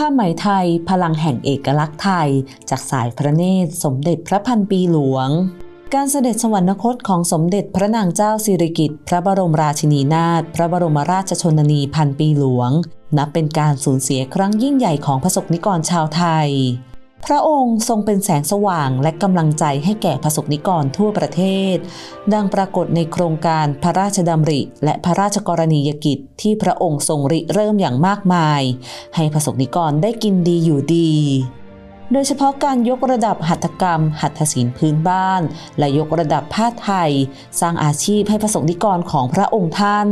ผ้าไหมไทย พลังแห่งเอกลักษณ์ไทย จากสายพระเนตร สมเด็จพระพันปีหลวง การเสด็จสวรรคตของสมเด็จพระนางเจ้าสิริกิติ์พระบรมราชินีนาถพระบรมราชชนนีพันปีหลวง นับเป็นการสูญเสียครั้งยิ่งใหญ่ของพระสกนิกรชาวไทย พระองค์ทรงเป็นแสงสว่างและกำลังใจให้แก่ประสบนิกรทั่วประเทศ ดังปรากฏในโครงการพระราชดำริ และพระราชกรณียกิจที่พระองค์ทรงริเริ่มอย่างมากมาย ให้ประสบนิกรได้กินดีอยู่ดี โดยเฉพาะการยกระดับหัตถกรรม หัตถศิลป์พื้นบ้าน และยกระดับผ้าไทย สร้างอาชีพให้ประสบนิกรของพระองค์ท่าน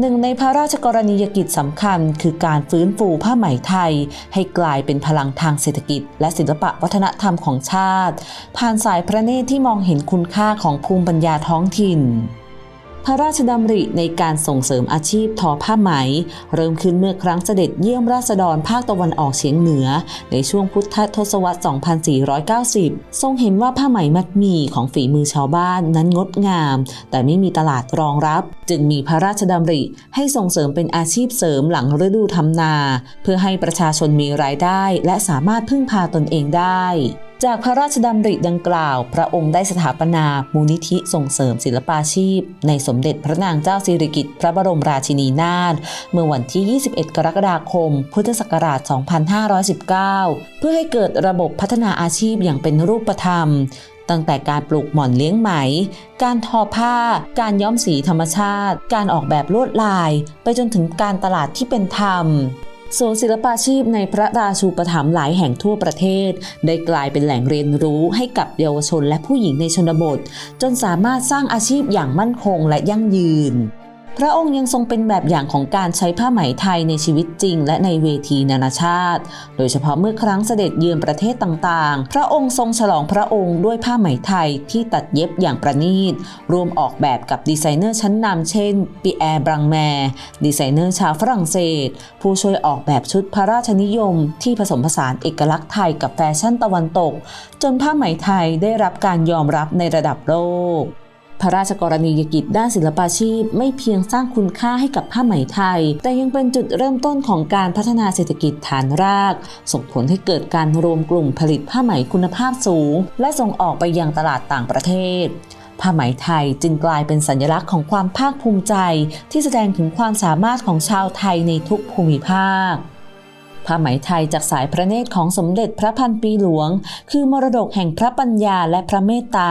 หนึ่งในพระราชกรณียกิจสำคัญ คือการฟื้นฟูผ้าไหมไทย ให้กลายเป็นพลังทางเศรษฐกิจ และศิลปะวัฒนธรรมของชาติ ผ่านสายพระเนตรที่มองเห็นคุณค่าของภูมิปัญญาท้องถิ่น พระราชดำริในการส่งเสริมอาชีพทอผ้าไหม เริ่มขึ้นเมื่อครั้งเสด็จเยี่ยมราษฎรภาคตะวันออกเฉียงเหนือ ในช่วงพุทธทศวรรษ 2490 ทรงเห็นว่าผ้าไหมมัดหมี่ของฝีมือชาวบ้านนั้นงดงาม แต่ไม่มีตลาดรองรับ จึงมีพระราชดำริให้ส่งเสริมเป็นอาชีพเสริมหลังฤดูทำนา เพื่อให้ประชาชนมีรายได้ และสามารถพึ่งพาตนเองได้ จากพระราชดำริดังกล่าว พระองค์ได้สถาปนามูลนิธิส่งเสริมศิลปาชีพ ในสมเด็จพระนางเจ้าสิริกิติ์พระบรมราชินีนาถเมื่อวันที่ 21 กรกฎาคม พุทธศักราช 2519 เพื่อให้เกิดระบบพัฒนาอาชีพอย่างเป็นรูปธรรม ตั้งแต่การปลูกหม่อนเลี้ยงไหม การทอผ้า การย้อมสีธรรมชาติ การออกแบบลวดลาย ไปจนถึงการตลาดที่เป็นธรรม ศูนย์ศิลปาชีพในพระราชูปถัมภ์หลายแห่งทั่วประเทศ ได้กลายเป็นแหล่งเรียนรู้ให้กับเยาวชนและผู้หญิงในชนบท จนสามารถสร้างอาชีพอย่างมั่นคงและยั่งยืน พระองค์ยังทรงเป็นแบบอย่างของการใช้ผ้าไหมไทยในชีวิตจริง และในเวทีนานาชาติ โดยเฉพาะเมื่อครั้งเสด็จเยือนประเทศต่างๆ พระองค์ทรงฉลองพระองค์ด้วยผ้าไหมไทยที่ตัดเย็บอย่างประณีต รวมออกแบบกับดีไซเนอร์ชั้นนำเช่นปีแอร์บรังแมร์ดีไซเนอร์ชาวฝรั่งเศส ผู้ช่วยออกแบบชุดพระราชนิยม ที่ผสมผสานเอกลักษณ์ไทยกับแฟชั่นตะวันตก จนผ้าไหมไทยได้รับการยอมรับในระดับโลก พระราชกรณียกิจด้านศิลปาชีพ ไม่เพียงสร้างคุณค่าให้กับผ้าไหมไทย แต่ยังเป็นจุดเริ่มต้นของการพัฒนาเศรษฐกิจฐานราก ส่งผลให้เกิดการรวมกลุ่มผลิตผ้าไหมคุณภาพสูง และส่งออกไปยังตลาดต่างประเทศผ้าไหมไทยจึงกลายเป็นสัญลักษณ์ของความภาคภูมิใจ ที่แสดงถึงความสามารถของชาวไทยในทุกภูมิภาค ผ้าไหมไทยจากสายพระเนตรของสมเด็จพระพันปีหลวง คือมรดกแห่งพระปัญญาและพระเมตตา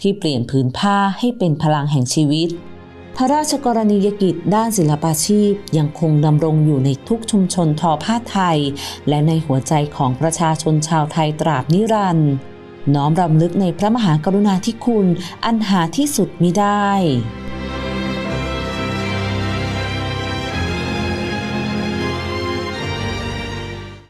ที่เปลี่ยนผืนผ้าให้เป็นพลังแห่งชีวิต พระราชกรณียกิจด้านศิลปาชีพยังคงดำรงอยู่ในทุกชุมชนทอผ้าไทย และในหัวใจของประชาชนชาวไทยตราบนิรันดร์น้อมรำลึกในพระมหากรุณาธิคุณอันหาที่สุดมิได้